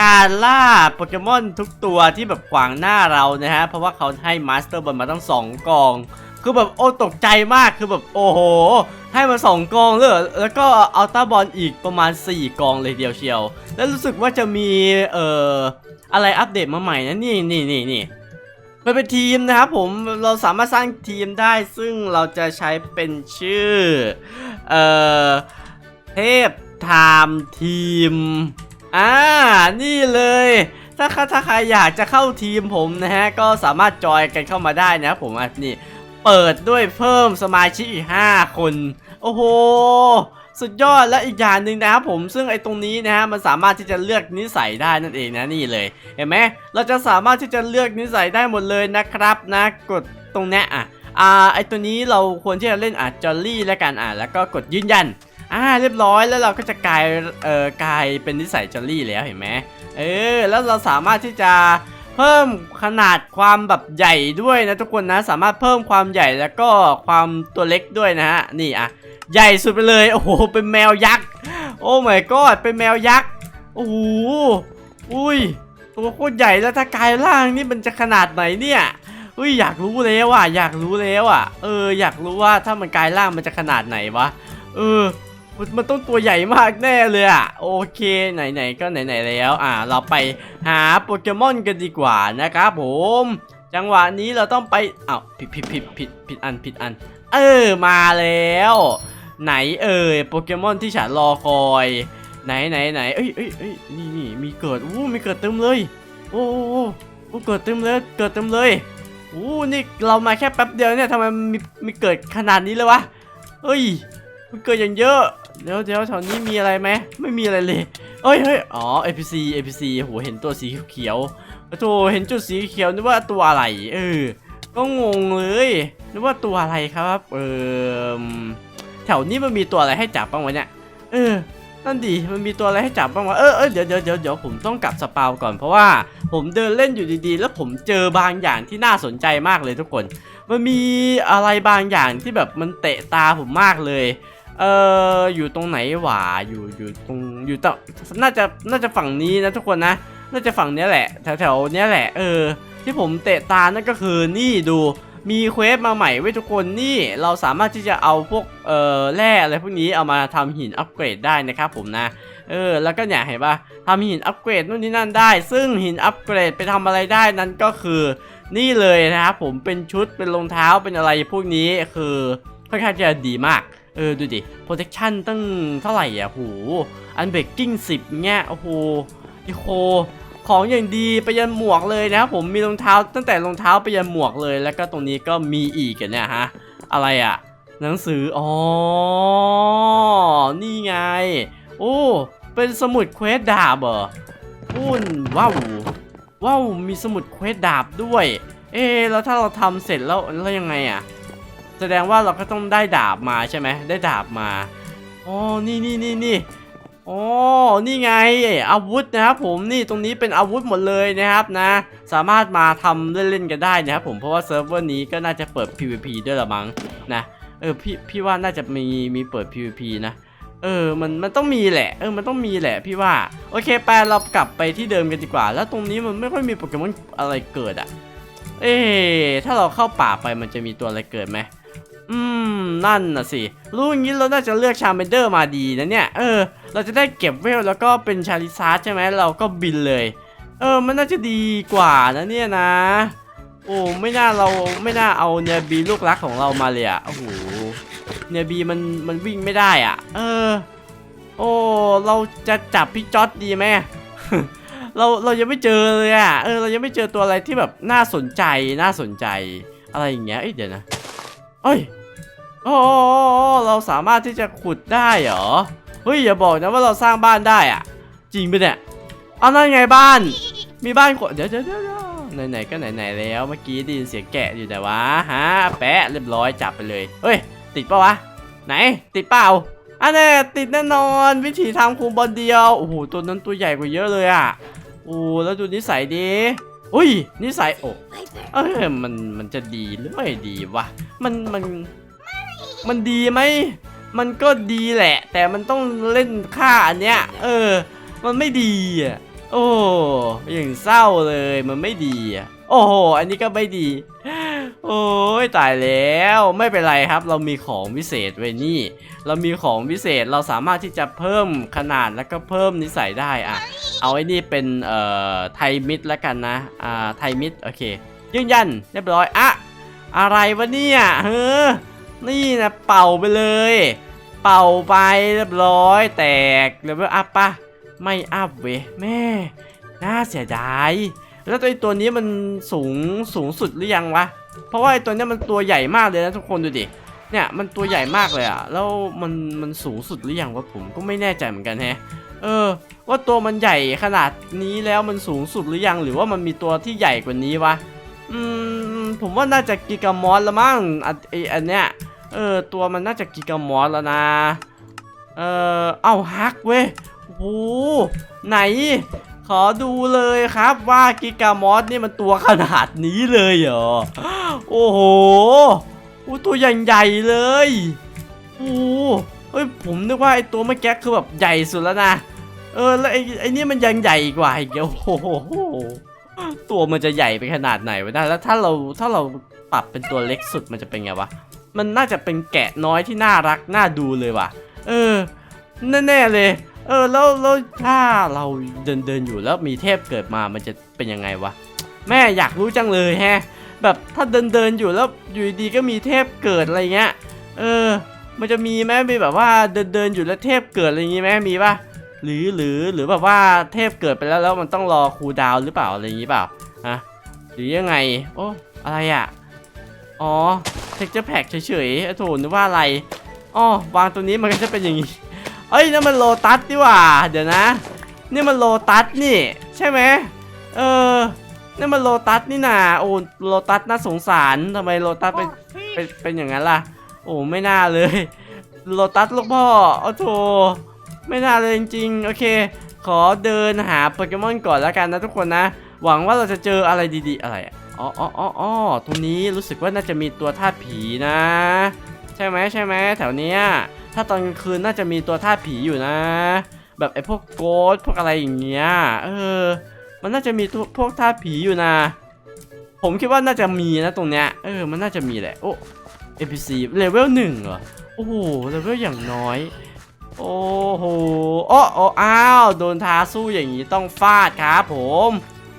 การล่าโปเกมอนทุกตัวที่แบบขวางหน้าเรานะฮะ เพราะว่าเขาให้มาสเตอร์บอลมาตั้งสองกอง คือแบบโอ้ตกใจมากคือแบบโอ้โห ให้มาสองกองเลยแล้วก็อัลต้าบอลอีกประมาณ 4 กองเลยเดียวเชียว แล้วรู้สึกว่าจะมีเอ่ออะไรอัปเดตมาใหม่นะนี่นี่นี่นี่มันเป็นทีมนะครับผมเราสามารถสร้างทีมได้ซึ่งเราจะใช้เป็นชื่อเอ่อเทพไทม์ทีม อ่า นี่เลย ถ้าถ้าใครอยากจะเข้าทีมผมนะฮะ ก็สามารถจอยกันเข้ามาได้นะครับผมอะนี่ เปิดด้วยเพิ่มสมาชิกอีก 5 คน โอ้โห สุดยอดและอีกอย่างหนึ่งนะครับผมซึ่งไอ้ตรงนี้นะฮะมันสามารถที่จะเลือกนิสัยได้นั่นเองนะนี่เลย เห็นไหมเราจะสามารถที่จะเลือกนิสัยได้หมดเลยนะครับนะ กดตรงเนี้ยอะอ่าไอตัวนี้เราควรที่จะเล่นอะจอลลี่แล้วกันอะแล้วก็กดยืนยัน อ่าเรียบร้อยแล้วเราก็จะกลายเอ่อกลายเป็นนิสัยจอลลี่แล้วเห็นไหมเออแล้วเราสามารถที่จะเพิ่มขนาดความแบบใหญ่ด้วยนะทุกคนนะสามารถเพิ่มความใหญ่แล้วก็ความตัวเล็กด้วยนะฮะนี่อะใหญ่สุดไปเลยโอ้โหเป็นแมวยักษ์โอ้ my god เป็นแมวยักษ์โอ้โหอุ้ยตัวโคตรใหญ่แล้วถ้ากลายร่างนี่มันจะขนาดไหนเนี่ยอุ้ยอยากรู้แล้วอะอยากรู้แล้วอะเอออยากรู้ว่าถ้ามันกลายร่างมันจะขนาดไหนวะเออ มันมันต้องตัวใหญ่มากแน่เลยอะโอเคไหนๆก็ไหนๆแล้วอ่า เราไปหาโปเกมอนกันดีกว่านะครับผม จังหวะนี้เราต้องไปอ้าวผิดผิดผิดผิดผิดอันผิดอัน เออมาแล้ว ไหนเอ่ยโปเกมอนที่ฉันรอคอย ไหนไหนไหนเอ้ยเอ้ยเอ้ยนี่นี่มีเกิดอู้มีเกิดเต็มเลย โอ้โอ้โอ้เกิดเต็มเลยเกิดเต็มเลยอู้นี่เรามาแค่แป๊บเดียวเนี่ยทำไมมีมีเกิดขนาดนี้เลยวะเฮ้ย มันเกิดอย่างเยอะ เดี๋ยวเดี๋ยวแถวนี้มีอะไรไหม ไม่มีอะไรเลยเอ้ยเฮ้ยอ๋อ APC APC โห เห็นตัวสีเขียวโอ้โหเห็นจุดสีเขียวนึกว่าตัวอะไร เออ ก็งงเลยนึกว่าตัวอะไรครับ เออแถวนี้มันมีตัวอะไรให้จับบ้างวะเนี่ย เออ นั่นดิ มันมีตัวอะไรให้จับบ้างวะ เออเออเดี๋ยวเดี๋ยวเดี๋ยวเดี๋ยวผมต้องกลับสปาวก่อน เพราะว่าผมเดินเล่นอยู่ดีๆ แล้วผมเจอบางอย่างที่น่าสนใจมากเลยทุกคน มันมีอะไรบางอย่างที่แบบมันเตะตาผมมากเลย เอออยู่ตรงไหนหว่าอยู่อยู่ตรงอยู่ตน่าจะน่าจะฝั่งนี้นะทุกคนนะ น่าจะฝั่งเนี้ยแหละแถวๆเนี้ยแหละ เออ ที่ผมเตะตานั่นก็คือนี่ดูมีเควสมาใหม่ไว้ทุกคนนี่เราสามารถที่จะเอาพวกเอ่อแร่อะไรพวกนี้เอามาทำหินอัปเกรดได้นะครับผมนะ เออแล้วก็เนี่ยเห็นปะทำหินอัปเกรดนู่นนี่นั่นได้ ซึ่งหินอัปเกรดไปทำอะไรได้นั้นก็คือ นี่เลยนะครับผมเป็นชุดเป็นรองเท้าเป็นอะไรพวกนี้คือค่อนข้างจะดีมาก เออดูดิ protection ตั้งเท่าไหร่อะโหอันเบกกิ้งสิบเงี้ยโอ้โหอีโคของอย่างดีไปยันหมวกเลยนะครับผมมีรองเท้าตั้งแต่รองเท้าไปยันหมวกเลย แล้วก็ตรงนี้ก็มีอีกอะเนี่ยฮะอะไรอะหนังสืออ๋อนี่ไง โอ้ เป็นสมุดเควสดาบเหรออุ้นว้าวว้าวมีสมุดเควสดาบด้วย เอ๊แล้วถ้าเราทำเสร็จแล้วแล้วยังไงอะ แสดงว่าเราก็ต้องได้ดาบมาใช่ไหมได้ดาบมาอ๋อนี่นี่นี่นี่อ๋อนี่ไงอาวุธนะครับผมนี่ตรงนี้เป็นอาวุธหมดเลยนะครับนะ สามารถมาทำเล่นๆกันได้นะครับผมเพราะว่าเซิร์ฟเวอร์นี้ก็น่าจะเปิด PVP ด้วยละมั้งนะเออพี่พี่ว่าน่าจะมีมีเปิด PVP นะเออ มัน มันต้องมีแหละ เออ มันต้องมีแหละ พี่ว่า โอเค ไป เรากลับไปที่เดิมกันดีกว่า แล้วตรงนี้มันไม่ค่อยมีโปเกมอนอะไรเกิดอะเอ๊ะถ้าเราเข้าป่าไปมันจะมีตัวอะไรเกิดไหม อืม นั่นน่ะสิ รู้อย่างนี้เราน่าจะเลือกชาเมเดอร์มาดีนะเนี่ย เออ เราจะได้เก็บเวลแล้วก็เป็นชาริซาร์ใช่ไหมเราก็บินเลย เออ มันน่าจะดีกว่านะเนี่ยนะ โอ้ไม่น่าเราไม่น่าเอาเนบีลูกรักของเรามาเลยอะโอ้โหเนบีมันมันวิ่งไม่ได้อะเออ โอ้เราจะจับพี่จ๊อดดีไหมเราเรายังไม่เจอเลยอะเออ เรายังไม่เจอตัวอะไรที่แบบน่าสนใจน่าสนใจ อะไรอย่างเงี้ยเอ้ยเดี๋ยวนะ เอ้ยโอ้เราสามารถที่จะขุดได้เหรอ เฮ้ยอย่าบอกนะว่าเราสร้างบ้านได้อะจริงปะเนี่ยเอานั่นไงบ้าน มีบ้านคนเดี๋ยวเดี๋ยวเดี๋ยวเดี๋ยวไหนๆก็ไหนๆแล้วเมื่อกี้ได้ยินเสียงแกะอยู่แต่ว่าฮะแปะเรียบร้อยจับไปเลยเฮ้ย ติดปะวะ ไหน ติดเปล่าอันนี้ติดแน่นอนวิธีทำคุมบอลเดียวโอ้โหตัวนั้นตัวใหญ่กว่าเยอะเลยอะโอ้แล้วดูนิสัยดี อุ้ยนิสัยโอ้เอ้ยมันมันจะดีหรือไม่ดีวะมันมันมันดีไหมมันก็ดีแหละ แต่มันต้องเล่นค่าอันเนี้ยเออ มันไม่ดีอะโอ้อย่างเศร้าเลยมันไม่ดีอะโอ้โหอันนี้ก็ไม่ดี โอ้ยตายแล้วไม่เป็นไรครับ เรามีของวิเศษไว้นี่ เรามีของวิเศษเราสามารถที่จะเพิ่มขนาดแล้วก็เพิ่มนิสัยได้อะ เอาไอ้นี่เป็นเอ่อไทยมิดแล้วกันนะ อ่าไทยมิดโอเค ยืนยันเรียบร้อยอะอะไรวะเนี่ยเฮ้อนี่นะเป่าไปเลย เป่าไปเรียบร้อย แตกเลเวลอัพปะไม่อัพเว้แม่น่าเสียดายแล้วตัวไอ้ตัวนี้มันสูงสูงสุดหรือยังวะ เพราะว่าไอ้ตัวนี้มันตัวใหญ่มากเลยนะทุกคนดูดิ เนี่ยมันตัวใหญ่มากเลยอะแล้วมันมันสูงสุดหรือยังวะผมก็ไม่แน่ใจเหมือนกันแฮะ เออ ว่าตัวมันใหญ่ขนาดนี้แล้วมันสูงสุดหรือยัง หรือว่ามันมีตัวที่ใหญ่กว่านี้วะ อืม ผมว่าน่าจะกิกามอสละมั้งไออันเนี้ย เออ ตัวมันน่าจะกิกามอสแล้วนะ เออ เอ้าฮักเว้ยโอ้โหไหน ขอดูเลยครับว่ากิกามอสนี่มันตัวขนาดนี้เลยเหรอ โอ้โหโอ้ตัวใหญ่ๆเลย โอ้โหเฮ้ยผมนึกว่าไอตัวเมื่อกี้คือแบบใหญ่สุดแล้วนะ เออแล้วไอ้ไอ้นี่มันยังใหญ่กว่าอีกเดี๋ยวโอ้โหตัวมันจะใหญ่ไปขนาดไหนวะนะแล้วถ้าเราถ้าเราปรับเป็นตัวเล็กสุดมันจะเป็นไงวะมันน่าจะเป็นแกะน้อยที่น่ารักน่าดูเลยว่ะ เออแน่ๆเลย เออแล้วแล้วถ้าเราเดินเดินอยู่แล้วมีเทพเกิดมามันจะเป็นยังไงวะแม่อยากรู้จังเลยแฮะ แบบถ้าเดินเดินอยู่แล้วอยู่ดีก็มีเทพเกิดอะไรเงี้ยเออ มันจะมีไหมมีแบบว่าเดินเดินอยู่แล้วเทพเกิดอะไรอย่างงี้ไหมมีปะ หรือหรือหรือแบบว่าเทพเกิดไปแล้วแล้วมันต้องรอคูดาวหรือเปล่าอะไรอย่างงี้เปล่าฮะหรือยังไง โอ้อะไรอะอ๋อเทคเจอร์แพ็กเฉยๆโอ้โถนึกว่าอะไรอ๋อวางตัวนี้มันก็จะเป็นอย่างงี้เอ้ยนั่นมันโลตัสดีว่า เดี๋ยวนะ นี่มันโลตัสนี่ ใช่ไหมเออนี่มันโลตัสนี่นาโอ้โลตัสน่าสงสารทำไมโลตัสเป็นเป็นเป็นอย่างนั้นล่ะ โอ้ไม่น่าเลย โลตัสลูกพ่อโอ้โถ ไม่น่าเลยจริงๆ โอเค ขอเดินหาโปเกมอนก่อนแล้วกันนะทุกคนนะ หวังว่าเราจะเจออะไรดีๆ อะไรอ๋ออ๋ออ๋อตรงนี้รู้สึกว่าน่าจะมีตัวธาตุผีนะ ใช่ไหมใช่ไหมแถวเนี้ย ถ้าตอนกลางคืนน่าจะมีตัวธาตุผีอยู่นะ แบบไอ้พวกโกดพวกอะไรอย่างเงี้ย เออ มันน่าจะมีพวกธาตุผีอยู่นะ ผมคิดว่าน่าจะมีนะตรงเนี้ย เออ มันน่าจะมีแหละ โอ้ NPC เลเวลหนึ่งเหรอ โอ้โห เลเวลอย่างน้อย โอ้โหโอ้โอ้อ้าว โดนท้าสู้อย่างนี้ต้องฟาดครับผม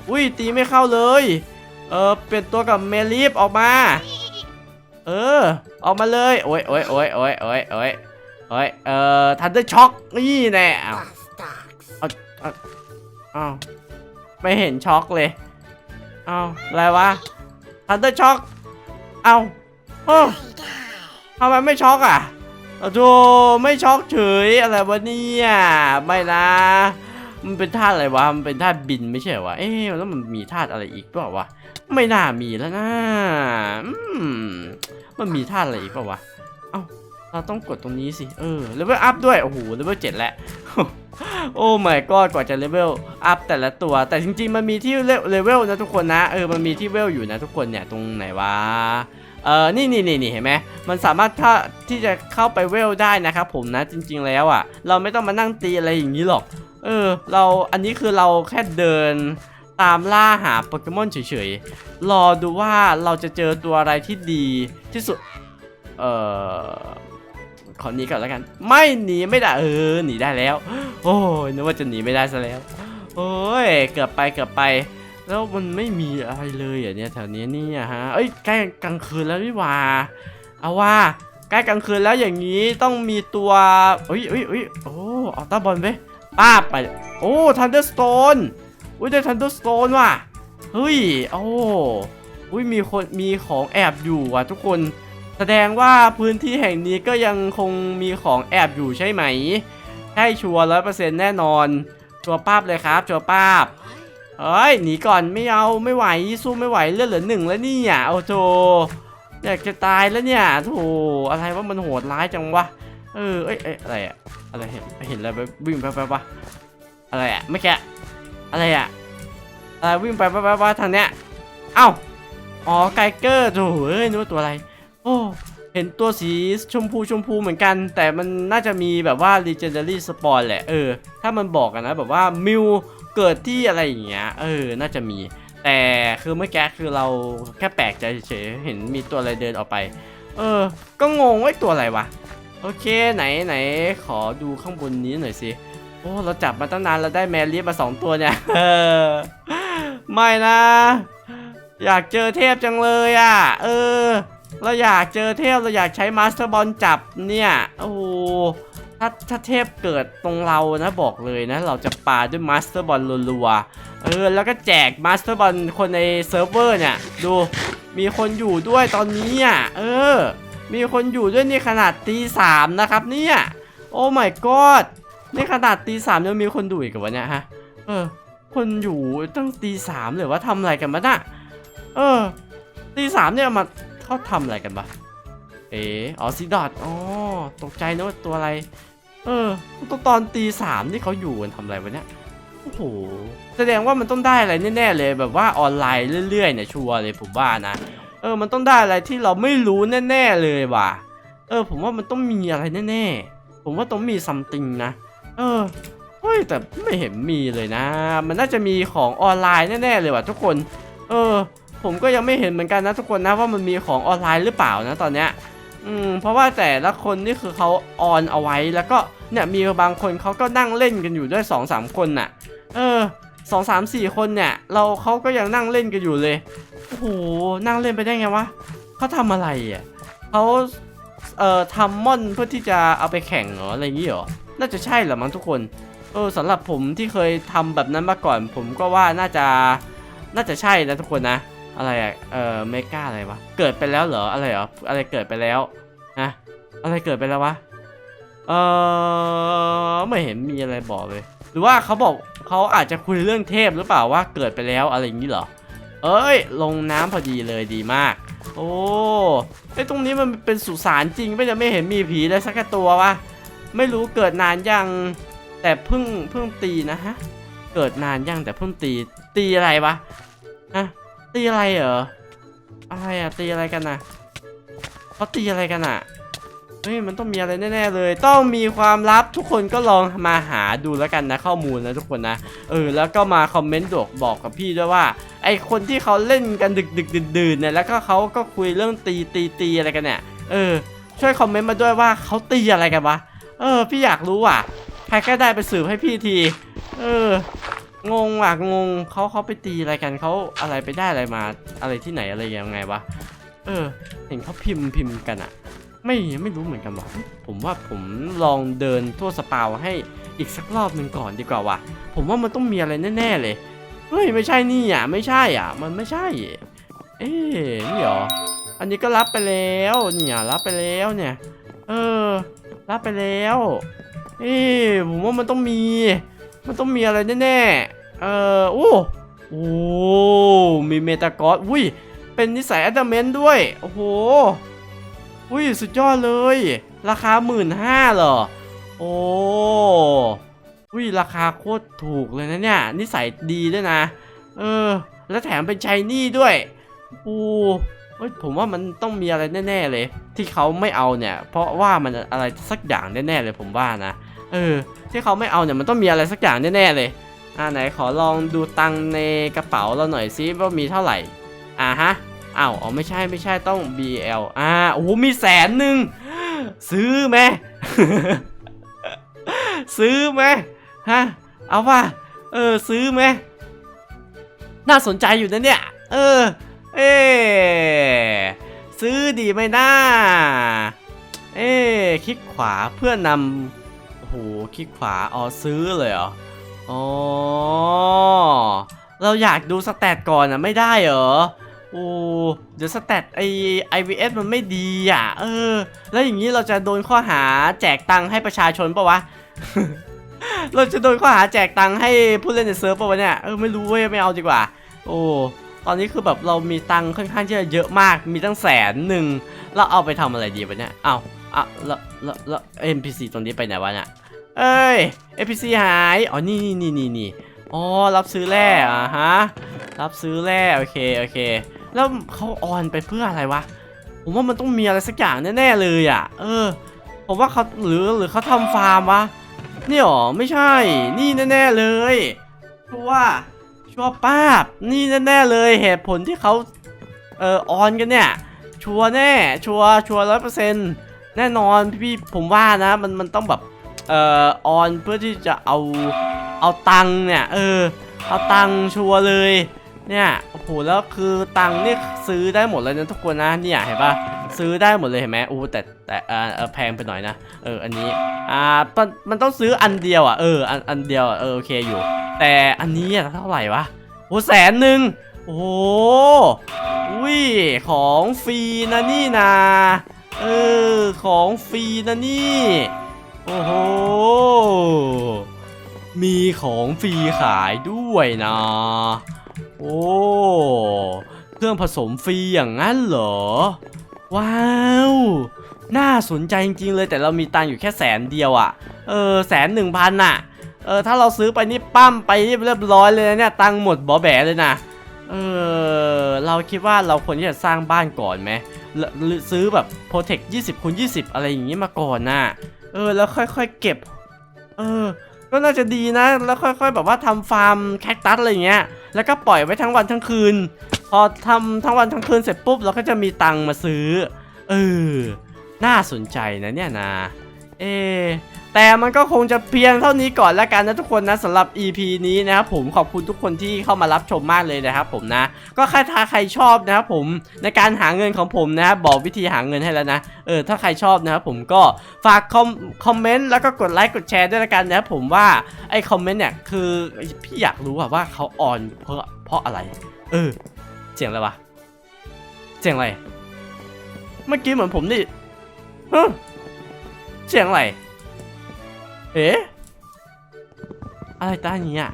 อุ้ยตีไม่เข้าเลย เออเป็นตัวกับเมลีฟออกมา เออ ออกมาเลย โอ้ยโอ้ยโอ้ยโอ้ยโอ้ยโอ้ยโอ้ยเอ่อทันเดอร์ช็อคนี่แน่อ้าวอ้าวไม่เห็นช็อกเลยอ้าวอะไรวะทันเดอร์ช็อคอ้าวโอ้ทำไมไม่ช็อกอะ โอ้โธไม่ช็อกเฉยอะไรวะเนี่ยไม่นะมันเป็นธาตุอะไรวะ มันเป็นธาตุบินไม่ใช่เหรอวะ เอ๊ะแล้วมันมีธาตุอะไรอีกเปล่าวะ ไม่น่ามีแล้วนะอืมมันมีธาตุอะไรอีกเปล่าวะ เอ้า เราต้องกดตรงนี้สิ เออ เลเวลอัพด้วย โอ้โห เลเวลเจ็ดแล้ว โอ้ my god กว่าจะเลเวลอัพแต่ละตัว แต่จริงๆ มันมีที่เลเวลนะทุกคนนะ เออ มันมีที่เวลอยู่นะทุกคนเนี่ย ตรงไหนวะ เออนี่นี่นี่นี่เห็นไหมมันสามารถถ้าที่จะเข้าไปเวลได้นะครับผมนะจริง ๆ แล้วอะ เราไม่ต้องมานั่งตีอะไรอย่างนี้หรอก เออ เราอันนี้คือเราแค่เดินตามล่าหาโปเกมอนเฉยๆ รอดูว่าเราจะเจอตัวอะไรที่ดีที่สุด เอ่อ ขอหนีก่อนแล้วกัน ไม่หนีไม่ได้เออหนีได้แล้ว โอ้ยนึกว่าจะหนีไม่ได้ซะแล้ว โอ้ยเกือบไปเกือบไป แล้วมันไม่มีอะไรเลยอะเนี่ยแถวนี้นี่ฮะ เอ้ยใกล้กลางคืนแล้วนี่หว่า เอาว่าใกล้กลางคืนแล้วอย่างนี้ต้องมีตัวเอ้ยเอ้ยเอ้ยโอ้เอาตาบอลไปป้าบไป โอ้ทันเดอร์สโตนอุ้ยได้ทันเดอร์สโตนว่ะ เฮ้ย โอ้อุ้ยมีคนมีของแอบอยู่ว่ะทุกคน แสดงว่าพื้นที่แห่งนี้ก็ยังคงมีของแอบอยู่ใช่ไหม ใช่ชัวร์ร้อยเปอร์เซ็นต์แน่นอน ชัวร์ป้าบเลยครับ ชัวร์ป้าบ เอ้ยหนีก่อนไม่เอาไม่ไหวสู้ไม่ไหวเลือดเหลือหนึ่งแล้วนี่อะโอ้โธอยากจะตายแล้วเนี่ยโธ่อะไรว่ามันโหดร้ายจังวะเออเอ้ยเอ้ยอะไรอะอะไรเห็นเห็นอะไรไปวิ่งไปไปปะอะไรอะไม่แกอะไรอะอะไรวิ่งไปไปไปทางเนี้ยเอ้าอ๋อไกเกอร์โธ่เอ้ยนึกว่าตัวอะไร โอ้เห็นตัวสีชมพูชมพูเหมือนกัน แต่มันน่าจะมีแบบว่า legendary spawn แหละ เออ ถ้ามันบอกกันนะ แบบว่ามิว เกิดที่อะไรอย่างเงี้ยเออน่าจะมี แต่คือเมื่อกี้คือเราแค่แปลกใจเฉยเห็นมีตัวอะไรเดินออกไป เออ ก็งงว่าตัวอะไรวะโอเคไหนไหนขอดูข้างบนนี้หน่อยสิโอ้เราจับมาตั้งนานเราได้แมรี่มาสองตัวเนี่ยเออไม่นะ อยากเจอเทพจังเลยอะ เออ เราอยากเจอเทพเราอยากใช้มาสเตอร์บอลจับเนี่ยโอ้ ถ้าถ้าเทพเกิดตรงเรานะบอกเลยนะ เราจะปาด้วยมาสเตอร์บอลรัวๆเออแล้วก็แจกมาสเตอร์บอลคนในเซิร์ฟเวอร์เนี่ยดูมีคนอยู่ด้วยตอนนี้อะเออ มีคนอยู่ด้วยนี่ขนาดตีสามนะครับเนี่ยโอ้ my god นี่ขนาดตีสามยังมีคนดูอีกกับวะเนี่ยฮะเออ คนอยู่ตั้งตีสามเลยว่าทำอะไรกันบ้างน่ะเออตีสามเนี่ยมาเขาทำอะไรกันปะเออ๋อซีดอทอ๋อตกใจนะว่าตัวอะไร เออตอนตอนตีสามที่เขาอยู่กันทำอะไรวะเนี่ยโอ้โหแสดงว่ามันต้องได้อะไรแน่ๆเลยแบบว่าออนไลน์เรื่อยๆเนี่ยชัวร์เลยผมว่านะ เออมันต้องได้อะไรที่เราไม่รู้แน่ ๆเลยว่ะ เออ ผมว่ามันต้องมีอะไรแน่ๆผมว่าต้องมีซัมติงนะเออเฮ้ยแต่ไม่เห็นมีเลยนะ มันน่าจะมีของออนไลน์แน่ๆเลยว่ะทุกคน เออ ผมก็ยังไม่เห็นเหมือนกันนะทุกคนนะว่ามันมีของออนไลน์หรือเปล่านะตอนเนี้ย อืมเพราะว่าแต่ละคนนี่คือเขาออนเอาไว้แล้วก็เนี่ยมีบางคนเขาก็นั่งเล่นกันอยู่ด้วย2อสามคนน่ะ เออสองสามสี่คนเนี่ย เราเขาก็ยังนั่งเล่นกันอยู่เลยโอ้โหนั่งเล่นไปได้ไงวะเขาทำอะไรอะเขาเอ่อทำม่อนเพื่อที่จะเอาไปแข่งเหรออะไรอย่างงี้เหรอน่าจะใช่แหละมั้งทุกคนเออสำหรับผมที่เคยทำแบบนั้นมาก่อน ผมก็ว่าน่าจะน่าจะใช่นะทุกคนนะ อะไรอะเออเมกาอะไรวะ เกิดไปแล้วเหรอ อะไรเหรอ อะไรเกิดไปแล้วนะอะไรเกิดไปแล้ววะ เออไม่เห็นมีอะไรบอกเลย หรือว่าเขาบอกเขาอาจจะคุยเรื่องเทพหรือเปล่าว่าเกิดไปแล้วอะไรอย่างนี้เหรอ เอ้ย ลงน้ำพอดีเลยดีมาก โอ้ไอตรงนี้มันเป็นสุสานจริงไม่จะไม่เห็นมีผีเลยสักตัววะ ไม่รู้เกิดนานยัง แต่เพิ่งเพิ่งตีนะฮะ เกิดนานยังแต่เพิ่งตีตีอะไรวะฮะ ตีอะไรเหรอ อะไรอะตีอะไรกันนะเขาตีอะไรกันอะเฮ้ยมันต้องมีอะไรแน่ๆเลย ต้องมีความลับทุกคนก็ลองมาหาดูแล้วกันนะข้อมูลนะทุกคนนะเออแล้วก็มาคอมเมนต์บอกบอกกับพี่ด้วยว่าไอคนที่เขาเล่นกันดึกดึกดื่นเนี่ยแล้วก็เขาก็คุยเรื่องตีตีตีอะไรกันเนี่ยเออ ช่วยคอมเมนต์มาด้วยว่าเขาตีอะไรกันวะเออ พี่อยากรู้ว่ะใครก็ได้ไปสืบให้พี่ที เออ งงว่ะงงเขาเขาไปตีอะไรกันเขาอะไรไปได้อะไรมา อะไรที่ไหนอะไรยังไงวะเออ เห็นเขาพิมพ์พิมพ์กันอะไม่ไม่รู้เหมือนกันว่ะผมว่าผมลองเดินทั่วสปาวให้อีกสักรอบหนึ่งก่อนดีกว่าว่ะ ผมว่ามันต้องมีอะไรแน่ๆเลยเฮ้ยไม่ใช่นี่อะไม่ใช่อะ มันไม่ใช่ เอ๊นี่หรออันนี้ก็รับไปแล้วเนี่ยรับไปแล้วเนี่ย เออ รับไปแล้ว เอ๊ผมว่ามันต้องมี มันต้องมีอะไรแน่ๆ เออโอ้โอ้มีเมตากอสอุ้ยเป็นนิสัยอัตเมนด้วย โอ้โหอุ้ยสุดยอดเลย ราคาหมื่นห้าเหรอ โอ้อุ้ยราคาโคตรถูกเลยนะเนี่ย นิสัยดีด้วยนะ เออ แล้วแถมเป็นชายนี่ด้วยโอ้เฮ้ยผมว่ามันต้องมีอะไรแน่ๆเลย ที่เขาไม่เอาเนี่ย เพราะว่ามันอะไรสักอย่างแน่ๆเลยผมว่านะ เออ ที่เขาไม่เอาเนี่ยมันต้องมีอะไรสักอย่างแน่ๆเลย อ่าไหนขอลองดูตังในกระเป๋าเราหน่อยซิว่ามีเท่าไหร่อ่าฮะอ้าวอ๋อไม่ใช่ไม่ใช่ต้อง BL อ่าโอ้โหมีแสนหนึ่งซื้อไหมซื้อไหมฮะเอาป่ะเออซื้อไหมน่าสนใจอยู่นะเนี่ย เออ เอซื้อดีไหมน้าเอคลิกขวาเพื่อนำโอ้โหคลิกขวาอ๋อซื้อเลยเหรอ อ๋อ เราอยากดูสแตทก่อนอะไม่ได้เหรอ โอ้ เดี๋ยวสแตทไอ IVS มันไม่ดีอะ เออ แล้วอย่างนี้เราจะโดนข้อหาแจกตังค์ให้ประชาชนปะวะ เราจะโดนข้อหาแจกตังค์ให้ผู้เล่นในเซิร์ฟป่าวะเนี่ย เออไม่รู้เว้ยไม่เอาดีกว่า โอ้ตอนนี้คือแบบเรามีตังค์ค่อนข้างที่จะเยอะมาก มีตั้งแสนหนึ่งเราเอาไปทำอะไรดีวะเนี่ย เอาอะแล้วแล้วแล้ว NPC ตรงนี้ไปไหนวะเนี่ย เอ้ย NPC หาย อ๋อ นี่นี่นี่นี่นี่อ๋อ รับซื้อแร่อะฮะ รับซื้อแร่โอเค โอเค แล้วเขาออนไปเพื่ออะไรวะ ผมว่ามันต้องมีอะไรสักอย่างแน่ๆเลยอะ เออ ผมว่าเขาหรือหรือเขาทำฟาร์มวะ นี่หรอ ไม่ใช่ นี่แน่ๆเลยชัวร์ชัวร์ป้าบ นี่แน่ๆเลย เหตุผลที่เขาเอ่อออนกันเนี่ย ชัวร์แน่ ชัวร์ชัวร้อยเปอร์เซ็นต์แน่นอนพี่ผมว่านะ มันมันต้องแบบ เอ่อออนเพื่อที่จะเอาเอาตังเนี่ยเออเอาตังชัวร์เลยเนี่ยโอ้โหแล้วคือตังนี่ซื้อได้หมดเลยนะทุกคนนะเนี่ยเห็นปะซื้อได้หมดเลยเห็นไหมโอ้แต่แต่เออแพงไปหน่อยนะเอออันนี้อ่ามันมันต้องซื้ออันเดียวอะเอออันอันเดียวเออโอเคอยู่ แต่อันนี้อะเท่าไหร่วะโอ้แสนหนึ่งโอ้โหอุ้ยของฟรีนะนี่นะเออของฟรีนะนี่ โอ้โห มีของฟรีขายด้วยนะ โอ้ เครื่องผสมฟรีอย่างนั้นเหรอ ว้าว น่าสนใจจริงๆเลยแต่เรามีตังอยู่แค่แสนเดียวอะ่ะ เออแสนหนึ่งพันน่ะ เออถ้าเราซื้อไปนี่ปั้มไปนี่เรียบร้อยเลยนะเนี่ยตังหมดบอแบเลยนะ เออเราคิดว่าเราควรที่จะสร้างบ้านก่อนไหมหรือซื้อแบบ Protect 20คูณ20 อะไรอย่างนี้มาก่อนน่ะ เออ แล้วค่อยๆเก็บ เออ ก็น่าจะดีนะ แล้วค่อยๆ แบบว่าทำฟาร์มแคคตัสอะไรเงี้ย แล้วก็ปล่อยไว้ทั้งวันทั้งคืน พอทำทั้งวันทั้งคืนเสร็จปุ๊บเราก็จะมีตังค์มาซื้อ เออ น่าสนใจนะเนี่ยนะ เอแต่มันก็คงจะเพียงเท่านี้ก่อนแล้วกันนะทุกคนนะสำหรับ EP นี้นะครับผมขอบคุณทุกคนที่เข้ามารับชมมากเลยนะครับผมนะ ก็ใครถ้าใครชอบนะครับผมในการหาเงินของผมนะครับบอกวิธีหาเงินให้แล้วนะเออถ้าใครชอบนะครับผมก็ฝากคอมคอมเมนต์แล้วก็กดไลค์กดแชร์ด้วยละกันนะครับผมว่าไอ้คอมเมนต์เนี่ยคือพี่อยากรู้อะว่าเขาออนเพราะเพราะอะไร เออเสียงอะไรวะเสียงอะไรเมื่อกี้เหมือนผมนี่ฮะ เสียงอะไร เอ๊ะ อะไรใต้นี้อะ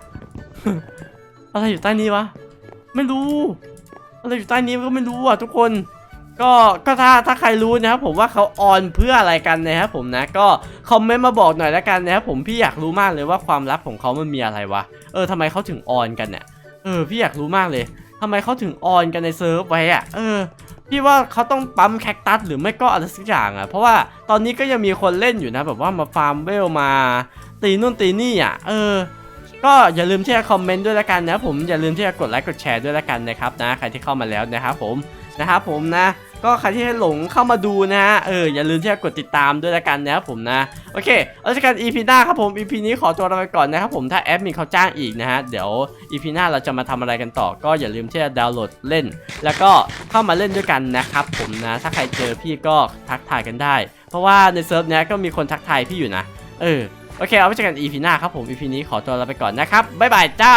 อะไรอยู่ใต้นี้วะ ไม่รู้ อะไรอยู่ใต้นี้ก็ไม่รู้อะทุกคน ก็ ก็ถ้า ถ้าใครรู้นะครับผมว่าเขาออนเพื่ออะไรกันนะครับผมนะ ก็คอมเมนต์มาบอกหน่อยแล้วกันนะครับผม พี่อยากรู้มากเลยว่าความลับของเขามันมีอะไรวะ เออทำไมเขาถึงออนกันเนี่ย เออ พี่อยากรู้มากเลย ทำไมเขาถึงออนกันในเซิร์ฟไว้อะเออพี่ว่าเขาต้องปั๊มแคคตัสหรือไม่ก็อะไรสักอย่างอะเพราะว่าตอนนี้ก็ยังมีคนเล่นอยู่นะ แบบว่ามาฟาร์มเวลมา ตีนู่นตีนี่อะเออ ก็อย่าลืมที่จะคอมเมนต์ด้วยละกันนะผมอย่าลืมที่จะกดไลค์กดแชร์ด้วยละกันนะครับนะ ใครที่เข้ามาแล้วนะครับผมนะครับผมนะ ก็ใครที่หลงเข้ามาดูนะฮะเอออย่าลืมที่จะกดติดตามด้วยละกันนะครับผมนะโอเคเอาจากกัน EP หน้าครับผม EP นี้ขอตัวลาไปก่อนนะครับผมถ้าแอดมินเขาจ้างอีกนะฮะเดี๋ยว EP หน้าเราจะมาทำอะไรกันต่อ ก็อย่าลืมที่จะดาวน์โหลดเล่น แล้วก็เข้ามาเล่นด้วยกันนะครับผมนะถ้าใครเจอพี่ก็ทักทายกันได้ เพราะว่าในเซิร์ฟนี้ก็มีคนทักทายพี่อยู่นะ เออโอเคเอาไว้เจอกัน EP หน้าครับผม EP นี้ขอตัวลาไปก่อนนะครับบ๊ายบายจ้า